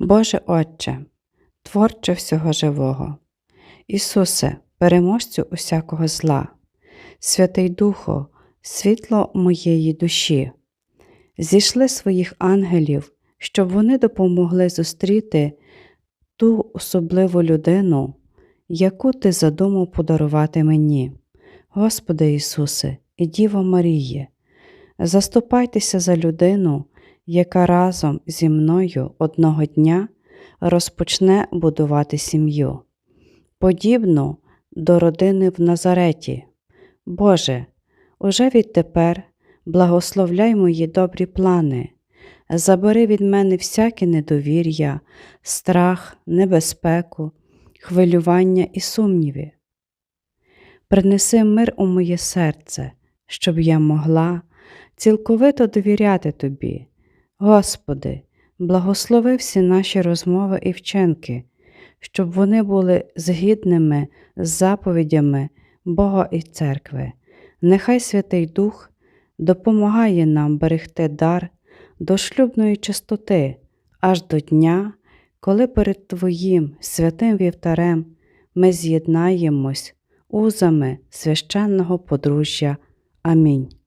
Боже Отче, творче всього живого, Ісусе, переможцю усякого зла, Святий Духо, світло моєї душі, зійшли своїх ангелів, щоб вони допомогли зустріти ту особливу людину, яку Ти задумав подарувати мені. Господи Ісусе і Діво Маріє, заступайтеся за людину, яка разом зі мною одного дня розпочне будувати сім'ю, подібну до родини в Назареті. Боже, уже відтепер благословляй мої добрі плани, забери від мене всяке недовір'я, страх, небезпеку, хвилювання і сумніви. Принеси мир у моє серце, щоб я могла цілковито довіряти Тобі. Господи, благослови всі наші розмови і вчинки, щоб вони були згідними з заповідями Бога і церкви. Нехай Святий Дух допомагає нам берегти дар до шлюбної чистоти аж до дня, коли перед Твоїм святим вівтарем ми з'єднаємось узами священного подружжя. Амінь.